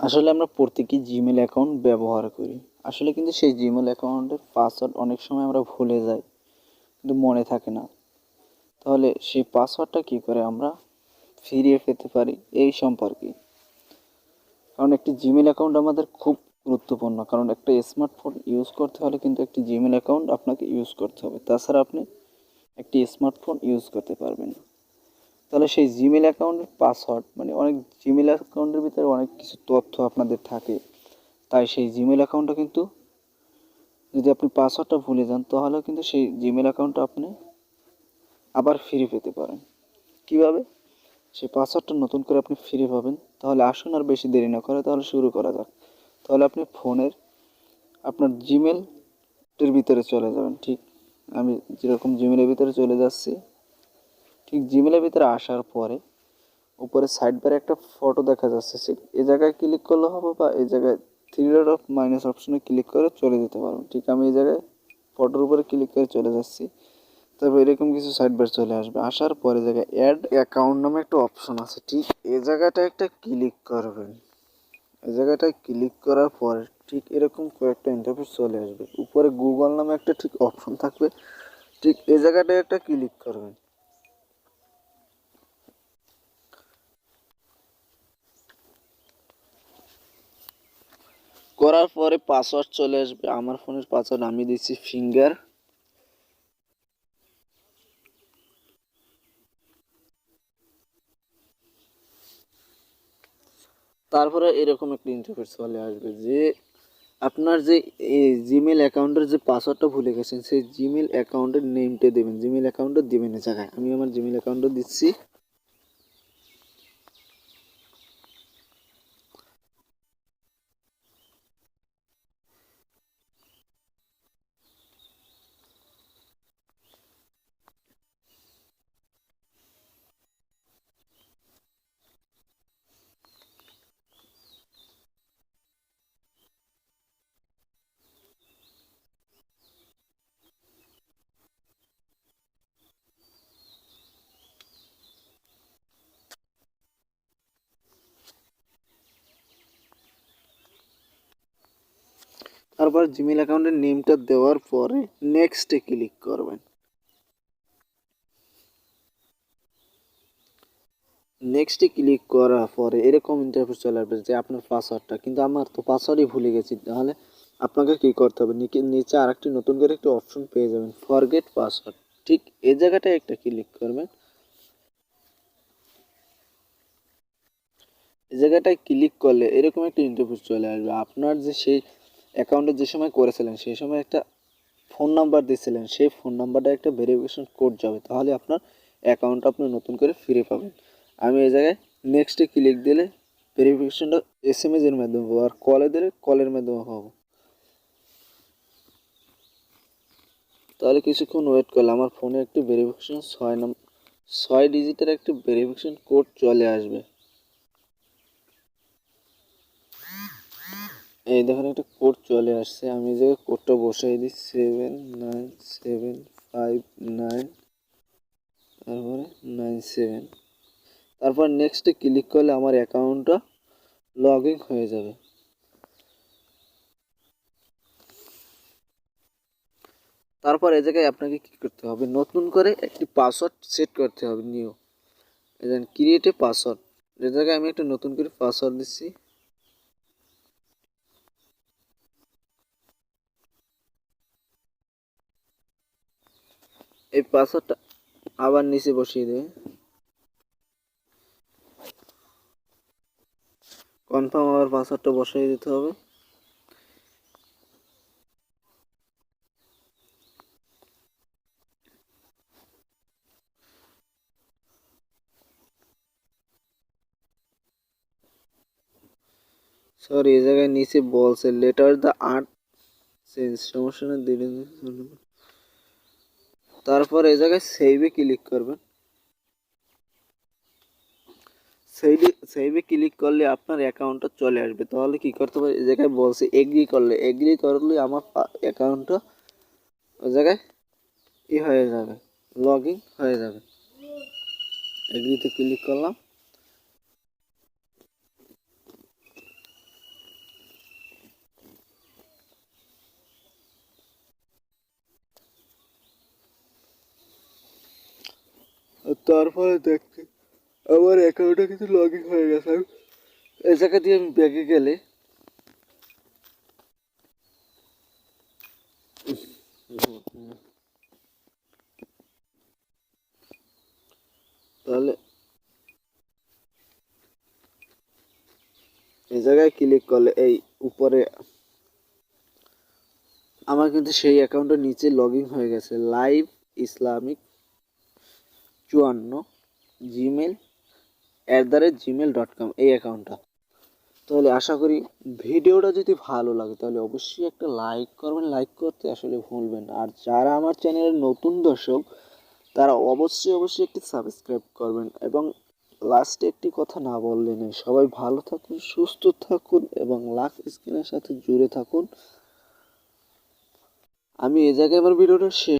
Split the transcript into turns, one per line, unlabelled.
আসলে আমরা প্রত্যেকেই জিমেল অ্যাকাউন্ট ব্যবহার করি। আসলে কিন্তু সেই জিমেল অ্যাকাউন্টের পাসওয়ার্ড অনেক সময় আমরা ভুলে যাই, কিন্তু মনে থাকে না। তাহলে সেই পাসওয়ার্ডটা কী করে আমরা ফিরিয়ে পেতে পারি এই সম্পর্কে? কারণ একটি জিমেল অ্যাকাউন্ট আমাদের খুব গুরুত্বপূর্ণ, কারণ একটা স্মার্টফোন ইউজ করতে হলে কিন্তু একটি জিমেল অ্যাকাউন্ট আপনাকে ইউজ করতে হবে। তাছাড়া আপনি একটি স্মার্টফোন ইউজ করতে পারবেন তাহলে সেই জিমেল অ্যাকাউন্টের পাসওয়ার্ড মানে অনেক জিমেল অ্যাকাউন্টের ভিতরে অনেক কিছু তথ্য আপনাদের থাকে। তাই সেই জিমেল অ্যাকাউন্টটা কিন্তু যদি আপনি পাসওয়ার্ডটা ভুলে যান, তাহলে কিন্তু সেই জিমেল অ্যাকাউন্টটা আপনি আবার ফিরে পেতে পারেন। কীভাবে? সেই পাসওয়ার্ডটা নতুন করে আপনি ফিরে পাবেন। তাহলে আসুন আর বেশি দেরি না করে তাহলে শুরু করা যাক। তাহলে আপনি ফোনের আপনার জিমেলের ভিতরে চলে যাবেন, ঠিক? আমি যেরকম জিমেলের ভিতরে চলে যাচ্ছি, ঠিক জিমেলের ভিতরে আসার পরে উপরে সাইড বারে একটা ফটো দেখা যাচ্ছে সে এই জায়গায় ক্লিক করলে হবে বা এই জায়গায় থ্রি ডট অফ মাইনাস অপশনে ক্লিক করে চলে যেতে পারবেন, ঠিক? আমি এই জায়গায় ফটোর উপরে ক্লিক করে চলে যাচ্ছি তারপর এরকম কিছু সাইড বার চলে আসবে। আসার পরে জায়গায় অ্যাড অ্যাকাউন্ট নামে একটা অপশন আছে, ঠিক? এই জায়গাটা একটা ক্লিক করবেন। এই জায়গাটায় ক্লিক করার পরে ঠিক এরকম কয়েকটা ইন্টারফেস চলে আসবে। উপরে গুগল নামে একটা ঠিক অপশন থাকবে। ঠিক এই জায়গাটায় একটা ক্লিক করবেন। করার পরে পাসওয়ার্ড চলে আসবে। আমার ফোনের পাসওয়ার্ড আমি দিচ্ছি ফিঙ্গার তারপরে এরকম একটা ইন্টারফেস চলে আসবে যে আপনার যে জিমেল অ্যাকাউন্টের যে পাসওয়ার্ডটা ভুলে গেছেন, সেই জিমেল অ্যাকাউন্টের নেমটা দেবেন। জিমেল অ্যাকাউন্টটা দেবেন জায়গায়। আমি আমার জিমেল অ্যাকাউন্টটা দিচ্ছি। তারপর জিমেল অ্যাকাউন্টের নেমটা দেওয়ার পরে নেক্সটে ক্লিক করবেন। নেক্সটে ক্লিক করার পরে এরকম ইন্টারফেস চলে আসবে যে আপনার পাসওয়ার্ডটা কিন্তু আমার তো পাসওয়ার্ডই ভুলে গেছি, তাহলে আপনাকে কী করতে হবে? নিচে আরেকটি নতুন করে একটি অপশন পেয়ে যাবেন ফরগেট পাসওয়ার্ড ঠিক এই জায়গাটায় একটা ক্লিক করবেন। এই জায়গাটায় ক্লিক করলে এরকম একটা ইন্টারফেস চলে আসবে। আপনার যে সেই অ্যাকাউন্টে যে সময় করেছিলেন, সেই সময় একটা ফোন নাম্বার দিয়েছিলেন, সেই ফোন নাম্বারটা একটা ভেরিফিকেশন কোড যাবে, তাহলে আপনার অ্যাকাউন্টটা আপনি নতুন করে ফিরে পাবেন। আমি এই জায়গায় নেক্সটে ক্লিক দিলে ভেরিফিকেশনটা এস এম এর মাধ্যমে পাবো, আর কলে দিলে কলের মাধ্যমে পাবো। তাহলে কিছুক্ষণ ওয়েট করলে আমার ফোনে একটি ভেরিফিকেশন ছয় নাম ছয় ডিজিটের একটি ভেরিফিকেশন কোড চলে আসবে। এই দেখুন, একটা কোড চলে আসছে। আমি এই কোডটা বসাই দিই seven nine seven five nine তারপরে নাইন সেভেন তারপর নেক্সটে ক্লিক করলে আমার অ্যাকাউন্টটা লগ হয়ে যাবে। তারপর এ জায়গায় আপনাকে কী করতে হবে? নতুন করে একটি পাসওয়ার্ড সেট করতে হবে নিউ ক্রিয়েট এ পাসওয়ার্ড এ জায়গায় আমি একটা নতুন করে পাসওয়ার্ড দিচ্ছি। এই পাসওয়ার্ডটা আবার নিচে বসিয়ে দেবে। কনফার্ম আবার পাসওয়ার্ডটা বসিয়ে দিতে হবে। সরি এই জায়গায় নিচে বলছে লেটার দ্য আর্ট চেঞ্জ সমস্যা না দিলে তারপর এই জায়গায় সেভে ক্লিক করবেন। সেইভে সেভে ক্লিক করলে আপনার অ্যাকাউন্টটা চলে আসবে। তাহলে কি করতে পারে? এই জায়গায় বলছে এগ্রি করলে। এগ্রি করলে আমার অ্যাকাউন্টটা ওই জায়গায় ই হয়ে যাবে। লগ হয়ে যাবে। এগ্রিতে ক্লিক করলাম। তারপরে দেখছি আমার অ্যাকাউন্টে কিন্তু লগ ইন হয়ে গেছে। আমি এই জায়গা দিয়ে আমি ব্যাগে গেলে। তাহলে এই জায়গায় ক্লিক করলে এই উপরে আমার কিন্তু সেই অ্যাকাউন্টের নিচে লগ হয়ে গেছে। লাইভ ইসলামিক চুয়ান্ন Gmail at the rate Gmail dot com এই অ্যাকাউন্টটা তাহলে আশা করি ভিডিওটা যদি ভালো লাগে, তাহলে অবশ্যই একটা লাইক করবেন। লাইক করতে আসলে ভুলবেন আর যারা আমার চ্যানেলের নতুন দর্শক, তারা অবশ্যই অবশ্যই একটি সাবস্ক্রাইব করবেন। এবং লাস্টে একটি কথা না বললে নেই। সবাই ভালো থাকুন, সুস্থ থাকুন এবং লাখ স্ক্রিনের সাথে জুড়ে থাকুন। আমি এ জায়গায় আমার ভিডিওটা শেষ